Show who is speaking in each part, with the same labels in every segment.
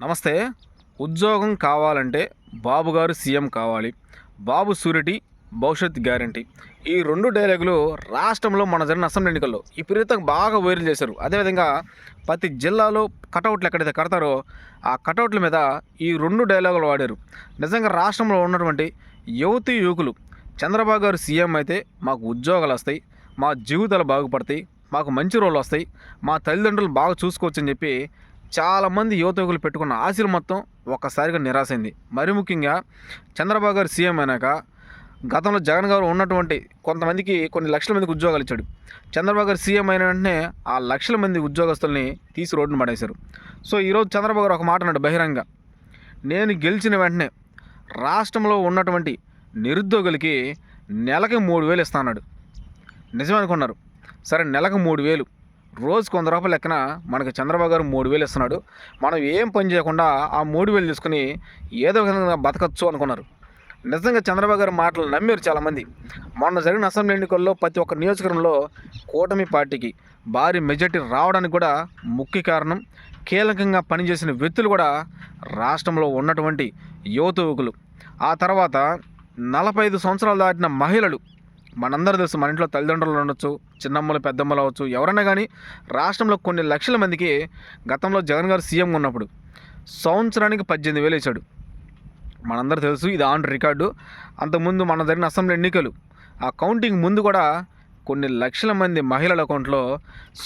Speaker 1: నమస్తే. ఉద్యోగం కావాలంటే బాబు గారు సీఎం కావాలి. బాబు సూరిటీ భవిష్యత్ గ్యారంటీ. ఈ రెండు డైలాగులు రాష్ట్రంలో మన జరిగిన అసెంబ్లీ ఎన్నికల్లో ఈ విపరీతంగా బాగా వైరల్ చేశారు. అదేవిధంగా ప్రతి జిల్లాలో కటౌట్లు ఎక్కడైతే కడతారో ఆ కటౌట్ల మీద ఈ రెండు డైలాగులు వాడారు. నిజంగా రాష్ట్రంలో ఉన్నటువంటి యువతి యువకులు చంద్రబాబు గారు సీఎం అయితే మాకు ఉద్యోగాలు వస్తాయి మా జీవితాలు బాగుపడతాయి మాకు మంచి రోజులు వస్తాయి మా తల్లిదండ్రులు బాగా చూసుకోవచ్చని చెప్పి చాలామంది యువతకులు పెట్టుకున్న ఆశలు మొత్తం ఒక్కసారిగా నిరాశైంది. మరి ముఖ్యంగా చంద్రబాబు గారు సీఎం అయినాక గతంలో జగన్ గారు ఉన్నటువంటి కొంతమందికి కొన్ని లక్షల మందికి ఉద్యోగాలు ఇచ్చాడు. చంద్రబాబు గారు సీఎం అయిన వెంటనే ఆ లక్షల మంది ఉద్యోగస్తుల్ని తీసి రోడ్డును పడేశారు. సో ఈరోజు చంద్రబాబు గారు ఒక మాట అన్నాడు బహిరంగ. నేను గెలిచిన వెంటనే రాష్ట్రంలో ఉన్నటువంటి నిరుద్యోగులకి నెలకి మూడు వేలు ఇస్తాన్నాడు నిజమే అనుకున్నారు. సరే నెలకు మూడు వేలు. రోజుకు వంద రూపాయలు లెక్కన మనకి చంద్రబాబు గారు మూడు వేలు ఇస్తున్నాడు. మనం ఏం పని చేయకుండా ఆ మూడు వేలు తీసుకుని ఏదో విధంగా బతకచ్చు అనుకున్నారు. నిజంగా చంద్రబాబు గారి మాటలు నమ్మారు చాలామంది. మొన్న జరిగిన అసెంబ్లీ ఎన్నికల్లో ప్రతి ఒక్క నియోజకవర్గంలో కూటమి పార్టీకి భారీ మెజార్టీ రావడానికి కూడా ముఖ్య కారణం కీలకంగా పనిచేసిన వ్యక్తులు కూడా రాష్ట్రంలో ఉన్నటువంటి యువత యువకులు ఆ తర్వాత నలభై ఐదు సంవత్సరాలు దాటిన మహిళలు మనందరూ తెలుసు మన ఇంట్లో తల్లిదండ్రులు ఉండొచ్చు చిన్నమ్మలు పెద్దమ్మలు అవ్వచ్చు ఎవరైనా కానీ రాష్ట్రంలో కొన్ని లక్షల మందికి గతంలో జగన్ గారు సీఎం ఉన్నప్పుడు సంవత్సరానికి పద్దెనిమిది వేలు ఇచ్చాడు మనందరూ తెలుసు ఇది ఆన్ రికార్డు. అంతకుముందు మన జరిగిన అసెంబ్లీ ఎన్నికలు ఆ కౌంటింగ్ ముందు కూడా కొన్ని లక్షల మంది మహిళల అకౌంట్లో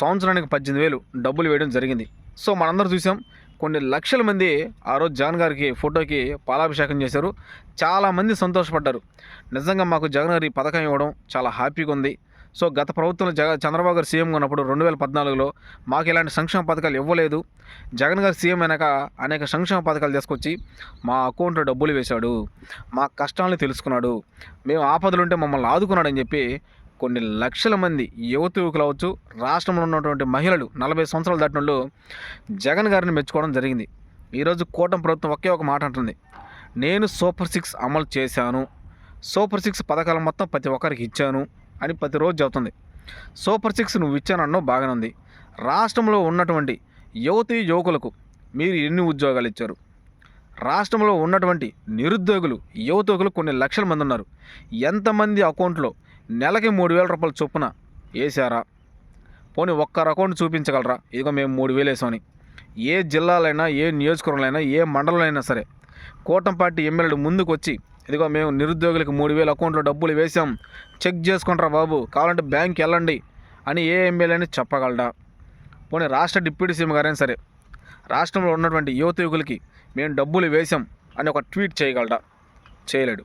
Speaker 1: సంవత్సరానికి పద్దెనిమిది వేలు డబ్బులు వేయడం జరిగింది. సో మనందరూ చూసాం కొన్ని లక్షల మంది ఆ రోజు జగన్ గారికి ఫోటోకి పాలాభిషేకం చేశారు. చాలామంది సంతోషపడ్డారు. నిజంగా మాకు జగన్ గారి పథకం ఇవ్వడం చాలా హ్యాపీగా ఉంది. సో గత ప్రభుత్వంలో జగ చంద్రబాబు గారు సీఎం ఉన్నప్పుడు రెండు వేల పద్నాలుగులో మాకు ఇలాంటి సంక్షేమ పథకాలు ఇవ్వలేదు. జగన్ గారు సీఎం అయినాక అనేక సంక్షేమ పథకాలు తీసుకొచ్చి మా అకౌంట్లో డబ్బులు వేశాడు. మా కష్టాలను తెలుసుకున్నాడు. మేము ఆపదలు ఉంటే మమ్మల్ని ఆదుకున్నాడని చెప్పి కొన్ని లక్షల మంది యువత యువకులు అవచ్చు రాష్ట్రంలో ఉన్నటువంటి మహిళలు నలభై సంవత్సరాలు దాటినోళ్ళు జగన్ గారిని మెచ్చుకోవడం జరిగింది. ఈరోజు కూటమి ప్రభుత్వం ఒకే ఒక మాట అంటుంది. నేను సూపర్ సిక్స్ అమలు చేశాను. సూపర్ సిక్స్ పథకాలు మొత్తం ప్రతి ఒక్కరికి ఇచ్చాను అని ప్రతిరోజు చెబుతుంది. సూపర్ సిక్స్ నువ్వు ఇచ్చానన్నో బాగానే ఉంది. రాష్ట్రంలో ఉన్నటువంటి యువతి యువకులకు మీరు ఎన్ని ఉద్యోగాలు ఇచ్చారు? రాష్ట్రంలో ఉన్నటువంటి నిరుద్యోగులు యువతకులు కొన్ని లక్షల మంది ఉన్నారు. ఎంతమంది అకౌంట్లో నెలకి మూడు వేల రూపాయలు చొప్పున వేసారా పోనీ ఒక్కరు అకౌంట్ చూపించగలరా? ఇదిగో మేము మూడు వేలు వేసామని. ఏ జిల్లాలైనా ఏ నియోజకవర్గంలో ఏ మండలంలో సరే కూటమి పార్టీ ఎమ్మెల్యేలు ముందుకు వచ్చి ఇదిగో మేము నిరుద్యోగులకు మూడు వేల అకౌంట్లో డబ్బులు వేసాం చెక్ చేసుకుంటారా బాబు? కావాలంటే బ్యాంక్కి వెళ్ళండి అని ఏ ఎమ్మెల్యేని చెప్పగలడా? పోనీ రాష్ట్ర డిప్యూటీ సీఎం గారైనా సరే రాష్ట్రంలో ఉన్నటువంటి యువత యువకులకి మేము డబ్బులు వేసాం అని ఒక ట్వీట్ చేయగలడా? చేయలేడు.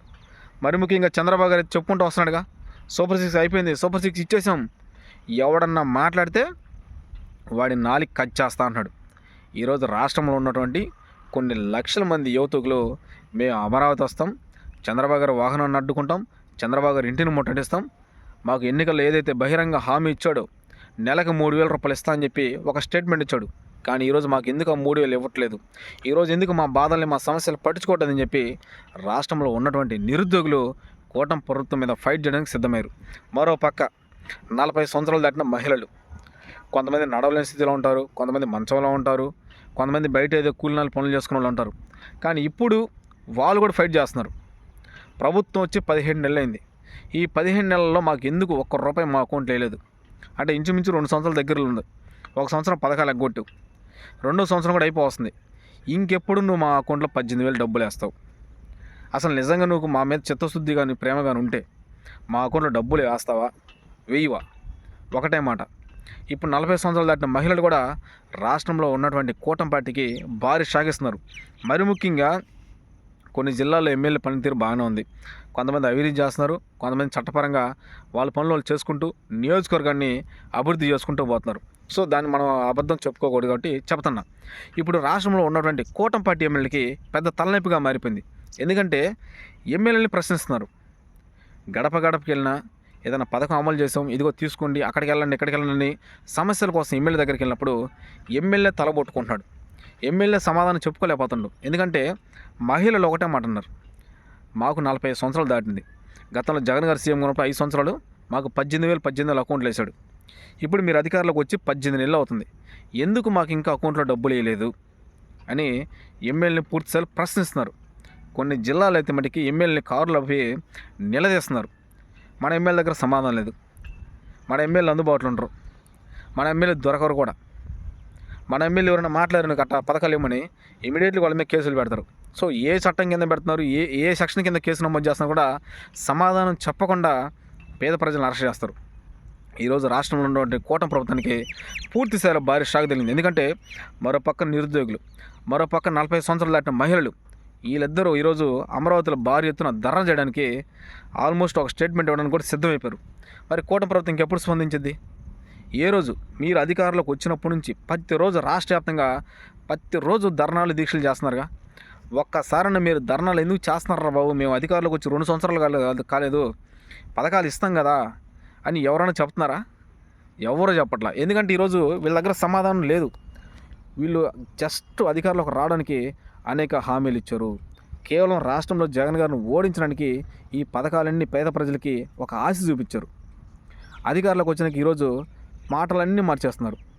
Speaker 1: మరి ముఖ్యంగా చంద్రబాబు గారు చెప్పుకుంటూ వస్తున్నాడుగా. సూపర్ సిక్స్ అయిపోయింది. సూపర్ సిక్స్ ఇచ్చేసాం. ఎవడన్నా మాట్లాడితే వాడి నాలికి కట్ చేస్తా అంటున్నాడు. ఈరోజు రాష్ట్రంలో ఉన్నటువంటి కొన్ని లక్షల మంది యువతకులు మేము అమరావతి వస్తాం. చంద్రబాబు గారు వాహనాన్ని అడ్డుకుంటాం. చంద్రబాబు గారు ఇంటిని ముట్టడిస్తాం. మాకు ఎన్నికల్లో ఏదైతే బహిరంగ హామీ ఇచ్చాడో నెలకు మూడు వేల రూపాయలు ఇస్తా అని చెప్పి ఒక స్టేట్మెంట్ ఇచ్చాడు. కానీ ఈరోజు మాకు ఎందుకు ఆ మూడు వేలు ఇవ్వట్లేదు? ఈరోజు ఎందుకు మా బాధల్ని మా సమస్యలు పట్టించుకోవట్లేదని చెప్పి రాష్ట్రంలో ఉన్నటువంటి నిరుద్యోగులు ఓటం ప్రభుత్వం మీద ఫైట్ చేయడానికి సిద్ధమయ్యారు. మరో పక్క నలభై సంవత్సరాలు దాటిన మహిళలు కొంతమంది నడవలేని స్థితిలో ఉంటారు కొంతమంది మంచంలో ఉంటారు కొంతమంది బయట ఏదో కూలినాలు పనులు చేసుకునే వాళ్ళు ఉంటారు. కానీ ఇప్పుడు వాళ్ళు కూడా ఫైట్ చేస్తున్నారు. ప్రభుత్వం వచ్చి పదిహేడు నెలలు అయింది. ఈ పదిహేను నెలల్లో మాకు ఎందుకు ఒక్క రూపాయి మా అకౌంట్లో లేదు అంటే ఇంచుమించు రెండు సంవత్సరాల దగ్గరలో ఉంది. ఒక సంవత్సరం పథకాలు ఎగ్గొట్టు. రెండో సంవత్సరం కూడా అయిపోవస్తుంది ఇంకెప్పుడు నువ్వు మా అకౌంట్లో పద్దెనిమిది వేలు డబ్బులు వేస్తావు? అసలు నిజంగా నువ్వు మా మీద చిత్తశుద్ధి కానీ ప్రేమ కానీ ఉంటే మా అకౌంట్లో డబ్బులు వేస్తావా? వేయవా? ఒకటే మాట. ఇప్పుడు నలభై సంవత్సరాలు దాటిన మహిళలు కూడా రాష్ట్రంలో ఉన్నటువంటి కూటమి పార్టీకి భారీ షాకిస్తున్నారు. మరి ముఖ్యంగా కొన్ని జిల్లాల్లో ఎమ్మెల్యే పనితీరు బాగానే ఉంది. కొంతమంది అభివృద్ధి చేస్తున్నారు. కొంతమంది చట్టపరంగా వాళ్ళ పనులు వాళ్ళు చేసుకుంటూ నియోజకవర్గాన్ని అభివృద్ధి చేసుకుంటూ పోతున్నారు. సో దాన్ని మనం అబద్ధం చెప్పుకోకూడదు కాబట్టి చెప్తున్నా. ఇప్పుడు రాష్ట్రంలో ఉన్నటువంటి కూటమి పార్టీ ఎమ్మెల్యేకి పెద్ద తలనొప్పిగా మారిపోయింది. ఎందుకంటే ఎమ్మెల్యేని ప్రశ్నిస్తున్నారు. గడప గడపకి వెళ్ళినా ఏదైనా పథకం అమలు చేసాం ఇదిగో తీసుకోండి అక్కడికి వెళ్ళండి ఇక్కడికి వెళ్ళండి సమస్యల కోసం ఎమ్మెల్యే దగ్గరికి వెళ్ళినప్పుడు ఎమ్మెల్యే తలబొట్టుకుంటున్నాడు ఎమ్మెల్యే సమాధానం చెప్పుకోలేకపోతుండు. ఎందుకంటే మహిళలు ఒకటే మాట అన్నారు. మాకు నలభై ఐదు సంవత్సరాలు దాటింది. గతంలో జగన్ గారు సీఎం ఉన్నప్పుడు ఐదు సంవత్సరాలు మాకు పద్దెనిమిది వేలు పద్దెనిమిది వేల అకౌంట్లు వేశాడు. ఇప్పుడు మీరు అధికారులకు వచ్చి పద్దెనిమిది నెలలు అవుతుంది. ఎందుకు మాకు ఇంకా అకౌంట్లో డబ్బులు వేయలేదు అని ఎమ్మెల్యేని పూర్తిసార్లు ప్రశ్నిస్తున్నారు. కొన్ని జిల్లాలు అయితే మటుకి ఎమ్మెల్యేని కారులు అవి నిలదీస్తున్నారు. మన ఎమ్మెల్యే దగ్గర సమాధానం లేదు. మన ఎమ్మెల్యే అందుబాటులో ఉండరు. మన ఎమ్మెల్యే దొరకరు కూడా. మన ఎమ్మెల్యే ఎవరైనా మాట్లాడిన గట్ట పథకాలు ఇవ్వమని ఇమీడియట్లీ వాళ్ళ మీద కేసులు పెడతారు. సో ఏ చట్టం కింద పెడుతున్నారు ఏ ఏ సెక్షన్ కింద కేసు నమోదు చేస్తున్నా కూడా సమాధానం చెప్పకుండా పేద ప్రజలను అరెస్ట్ చేస్తారు. ఈరోజు రాష్ట్రంలో ఉన్నటువంటి కూటమి ప్రభుత్వానికి పూర్తిస్థాయిలో భారీ షాక్ తగిలింది. ఎందుకంటే మరో పక్క నిరుద్యోగులు మరో పక్క నలభై సంవత్సరాలు దాటిన మహిళలు వీళ్ళిద్దరూ ఈరోజు అమరావతిలో భారీ ఎత్తున ధర్నా చేయడానికి ఆల్మోస్ట్ ఒక స్టేట్మెంట్ ఇవ్వడానికి కూడా సిద్ధమైపోయారు. మరి కూటమి ప్రభుత్వం ఇంకెప్పుడు స్పందించింది? ఏ రోజు మీరు అధికారంలోకి వచ్చినప్పటి నుంచి ప్రతిరోజు రాష్ట్ర వ్యాప్తంగా ప్రతిరోజు ధర్నాలు దీక్షలు చేస్తున్నారుగా? ఒక్కసారైనా మీరు ధర్నాలు ఎందుకు చేస్తున్నారా బాబు? మేము అధికారంలోకి వచ్చి రెండు సంవత్సరాలు కాలేదు కాలేదు. పథకాలు ఇస్తాం కదా అని ఎవరైనా చెప్తున్నారా? ఎవరు చెప్పట్లా? ఎందుకంటే ఈరోజు వీళ్ళ దగ్గర సమాధానం లేదు. వీళ్ళు జస్ట్ అధికారంలోకి రావడానికి అనేక హామీలు ఇచ్చారు. కేవలం రాష్ట్రంలో జగన్ గారిని ఓడించడానికి ఈ పథకాలన్నీ పేద ప్రజలకి ఒక ఆశ చూపించారు. అధికారులకు వచ్చినాక ఈరోజు మాటలన్నీ మార్చేస్తున్నారు.